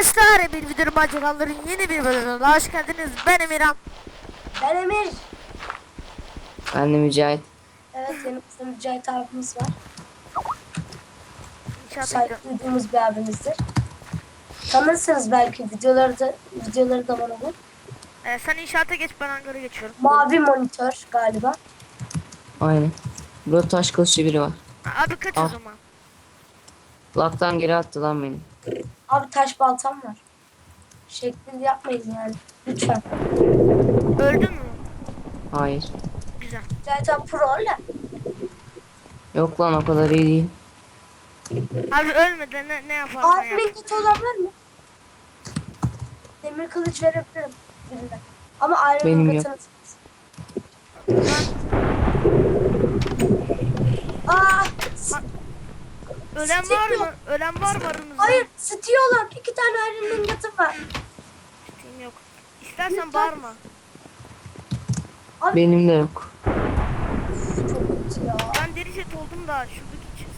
Arkadaşlar bir video maceraların yeni bir bölümüne hoş geldiniz. Ben Emirhan. Ben Emir. Ben de Mücahit. Evet yanımızda Mücahit abimiz var. Ediyorum. duyduğumuz bir abimizdir. Tanırsınız belki videoları da videoları da var onun. Ee, sen inşaata geç ben hangara geçiyorum. Mavi monitör galiba. Aynen. Burada taş kılıçlı biri var. Abi kaç o Al. zaman? Laktan geri attı lan beni. Abi taş baltam var. Şeklinde yapmayın yani. Lütfen. Öldün mü? Hayır. Güzel. Abi pro öyle. Yok lan o kadar iyi değil. Abi ölmeden ne, ne yaparsan Abi yap. mektup olan var mı? Demir kılıç verebilirim birine. Ama ayrı Benim yok. Aa, Ölen var mı? Ölen var mı aranızda? hayır, olan iki tane ayrı gatım var. Steam yok. İstersen bağırma. Abi Benim de yok. çok kötü ya. Ben deri set oldum da şuradaki çiz.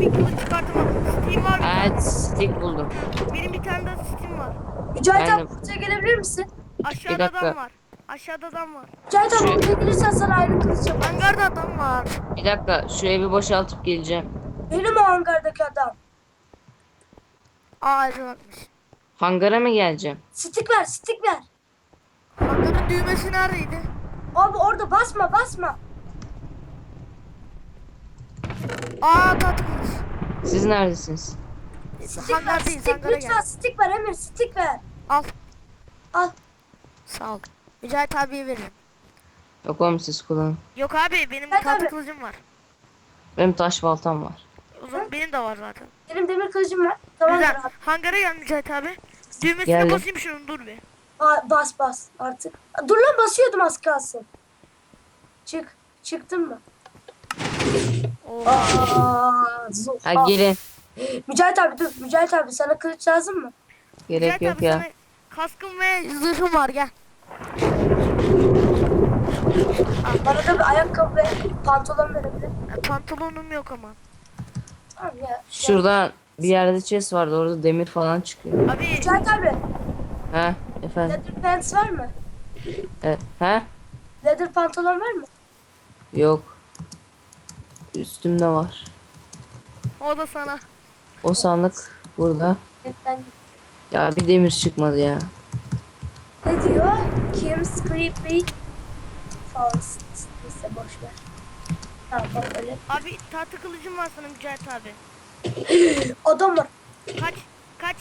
Bir kılıç çıkartamadım. Steam var mı? Evet stick buldum. Benim bir tane daha Steam var. Mücahit abi de- buraya gelebilir misin? Aşağıda dakika. adam var. Aşağıda adam var. Mücahit abi Şu- buraya gelirsen sana ayrı kılıç yaparım. Hangarda adam var. Bir dakika şu evi boşaltıp geleceğim. Benim o hangardaki adam. Aa ayrılmış. Hangara mı geleceğim? Stick ver, stick ver. Hangarın düğmesi neredeydi? Abi orada basma, basma. Aa tatlıyız. Siz neredesiniz? Stick ver, Hangardayız stick hangara lütfen gel. stick ver Emir, stick ver. Al. Al. Sağ ol. Mücahit abiye veririm. Yok oğlum siz kullanın. Yok abi benim abi. kılıcım var. Benim taş baltam var. O zaman benim de var zaten. Benim demir kılıcım var. Tamam Güzel. abi. Hangara gel Mücahit abi. Düğmesine Geldim. basayım şunu dur bir. Aa, bas bas artık. Dur lan basıyordum az kalsın. Çık. Çıktın mı? Oo. Aa, zor. Ha gelin. Mücahit abi dur. Mücahit abi sana kılıç lazım mı? Gerek Mücahit yok abi ya. sana kaskım ve zırhım var gel. Bana da bir ayakkabı ve pantolon verebilir. E, Pantolonum yok ama. Tamam ya. Şurada bir yerde chest vardı orada demir falan çıkıyor. Abi Mücahit abi. He efendim. Leather pants var mı? Evet. He? Leather pantolon var mı? Yok. Üstümde var. o da sana. O sandık burada. Lütfen. Ya bir demir çıkmadı ya. Ne diyor? Kim's creepy? False. Neyse boş ver. Tamam bak öyle. Abi tahta kılıcım var sana Mücahit abi. Adam var. Kaç. Kaç.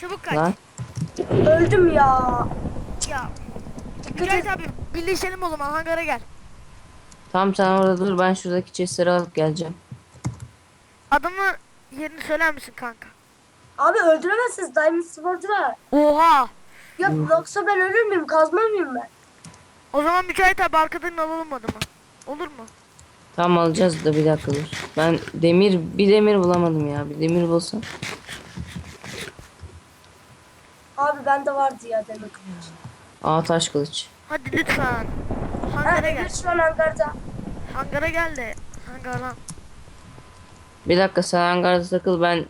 Çabuk kaç. Lan. Öldüm ya. Ya. Mücahit abi birleşelim o zaman hangara gel. Tamam sen orada dur ben şuradaki chestleri alıp geleceğim. Adamı yerini söyler misin kanka? Abi öldüremezsiniz. Diamond Sword var. Oha. Ya yoksa ben ölür müyüm? Kazma mıyım ben? O zaman Mücahit abi arkadan alalım adamı. Olur mu? Tamam alacağız da bir dakika dur. Ben demir bir demir bulamadım ya. Bir demir bulsam. Abi bende vardı ya demek. Aa taş kılıç. Hadi lütfen. Ha Hangara gel. Emir şu an hangarda. Hangara gel de. Hangardan. Bir dakika sen hangarda takıl ben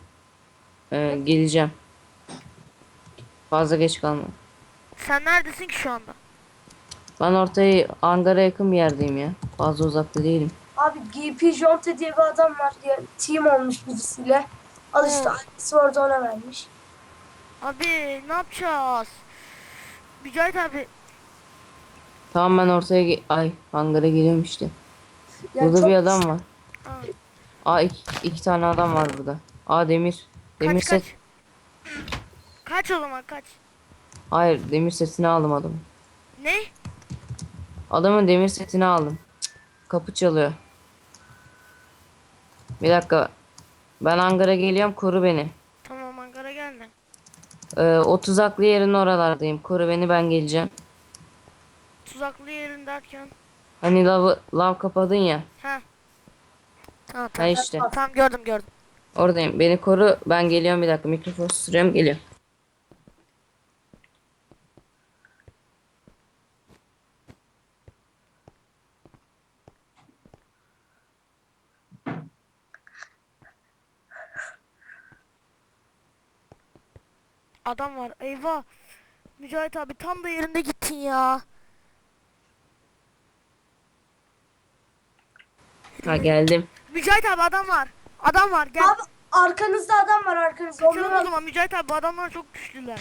e, geleceğim. Fazla geç kalma. Sen neredesin ki şu anda? Ben ortaya hangara yakın bir yerdeyim ya. Fazla uzakta değilim. Abi GP Jonte diye bir adam var diye team olmuş birisiyle. Al işte Hı. Sword'u ona vermiş. Abi ne yapacağız? Mücahit abi. Tamam ben ortaya ge- ay hangara geliyorum işte. Yani burada bir adam var. Aa, Aa iki, iki tane adam var burada. Aa demir. Demir kaç set. kaç. Kaç o zaman kaç. Hayır demir setini aldım adamın. Ne? Adamın demir setini aldım. Kapı çalıyor. Bir dakika. Ben hangara geliyorum koru beni. Tamam hangara geldim. Ee, o tuzaklı yerin oralardayım. Koru beni ben geleceğim. Tuzaklı yerin derken. Hani lav, lav kapadın ya. Ha. Tamam Ha işte. Tamam gördüm gördüm. Oradayım. Beni koru. Ben geliyorum bir dakika. Mikrofon sürüyorum geliyorum. Adam var. Eyvah. Mücahit abi tam da yerinde gittin ya. Ha geldim. Mücahit abi adam var. Adam var gel. Abi arkanızda adam var arkanızda. Kaçalım Onları o zaman Mücahit abi bu adamlar çok güçlüler.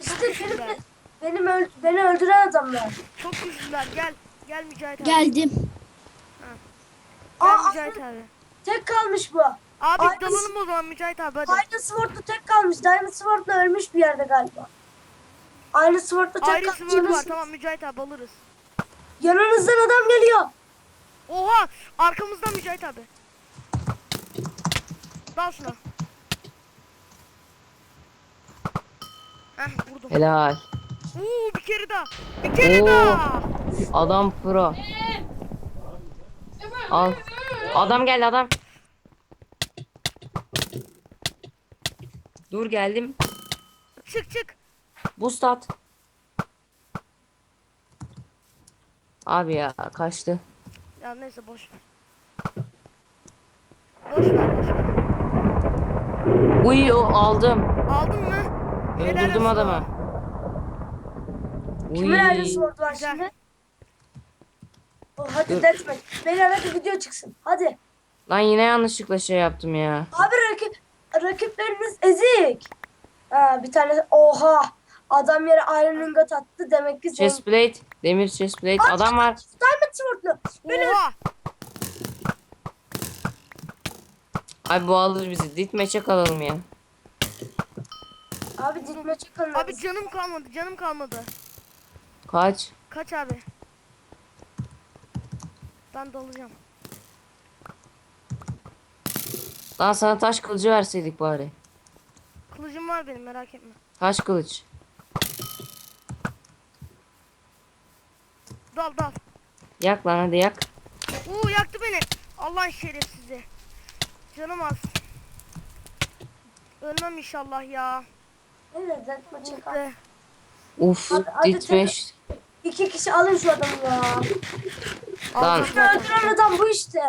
İşte benim, benim öl- beni öldüren adamlar. Çok güçlüler gel. Gel Mücahit abi. Geldim. Gel Aa, Mücahit abi. Tek kalmış bu. Abi Aynısı- dalalım o zaman Mücahit abi hadi. Aynı Sword'da tek kalmış. Diamond Sword'da ölmüş bir yerde galiba. Aynı Sword'da tek kalmış. sword var tamam Mücahit abi alırız. Yanınızdan adam geliyor. Oha arkamızdan Mücahit abi. Dal şuna. Heh vurdum. Helal. Oo bir kere daha. Bir kere Oo. daha. Adam pro. Al. Adam geldi adam. Dur geldim. Çık çık. Boost at. Abi ya kaçtı. Ya neyse boş ver. Boş ver boş ver. Uy o aldım. Aldın mı? Helal Öldürdüm olsun. adamı. Kimin Uy. Var Güzel. şimdi? Oh, hadi Dur. deathmatch. Beyler hadi video çıksın. Hadi. Lan yine yanlışlıkla şey yaptım ya. Abi rakip rakipleriniz ezik. Ha, bir tane oha. Adam yere Iron Ingot attı demek ki zengin. Chestplate. Demir chestplate. Adam var. Diamond Sword'lu. Beni Oha. Abi bu alır bizi. Ditmeçe kalalım ya. Abi dilime çıkın. Abi canım kalmadı canım kalmadı. Kaç. Kaç abi? Ben dalacağım. Lan sana taş kılıcı verseydik bari. Kılıcım var benim merak etme. Taş kılıç. Dal dal. Yak lan hadi yak. Uuu yaktı beni. Allah'ın şerefsizi. Canım az. Ölmem inşallah ya. Evet deathmatch çıkar. İşte. Uf Hadi- hadi ditmeş. İki kişi alın şu adamı ya. Lan. Öldüren adam bu işte.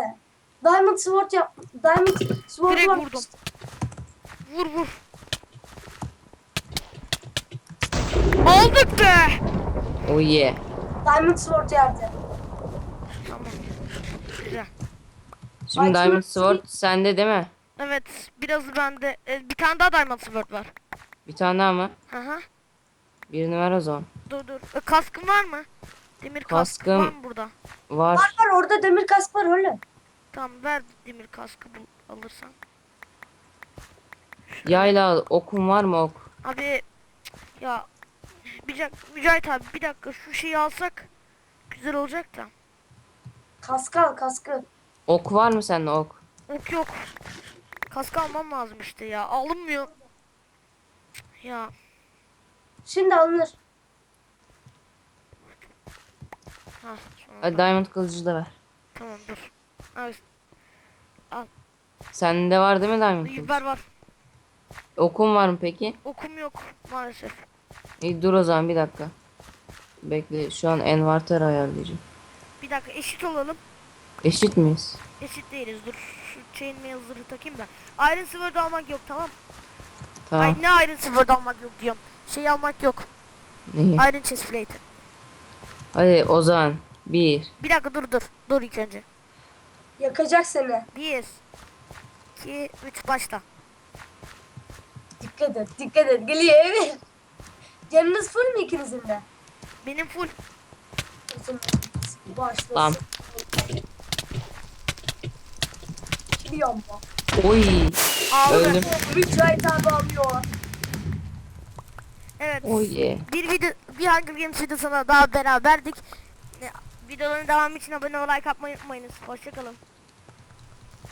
Diamond Sword yap. Diamond Sword Direkt var. vurdum. Vur vur. Aldık be. oh yeah. Diamond Sword yerde. Tamam. Güzel. Şimdi Ay, Diamond çok- Sword sende değil mi? Evet birazı bende. E, bir tane daha Diamond Sword var. Bir tane daha mı? Hı hı. Birini ver o zaman. Dur dur. E, kaskın var mı? Demir kask Kaskım- var mı burada? Var. Var var orada demir kask var öyle. Tamam ver demir kaskı bul alırsan. Yayla okun var mı ok? Abi ya Mücahit, Mücahit abi bir dakika şu şeyi alsak güzel olacak da. Kaskı al kaskı. Ok var mı sende ok? Ok yok. Kask almam lazım işte ya. Alınmıyor. Ya Şimdi alınır. Hadi Diamond kılıcı da ver. tamam dur. Abi Sende var değil mi Diamond kılıcı? var. Okun var mı peki? Okum yok maalesef. İyi dur o zaman bir dakika. Bekle şu an envanter ayarlayacağım. Bir dakika eşit olalım. Eşit miyiz? Eşit değiliz. Dur şu chain mail zırhı takayım da. Iron Sword almak yok tamam. Tamam. Ay ne Iron Sword almak yok diyorum. Şey almak yok. İyi. Iron Chestplate. Hadi o zaman. Bir. Bir dakika dur dur. Dur ilk önce. Yakacak seni. 1 2 3 başla. Dikkat et dikkat et. Geliyor evet. Canınız full mü ikinizin de? Benim full. Başlasın. Tamam. Bak. Oy. Öldüm. Mücahit abi alıyor. Evet. Oy. Bir video bir Hunger Games videosuna daha beraberdik. Videoların devamı için abone ol like atmayı unutmayınız. Hoşçakalın.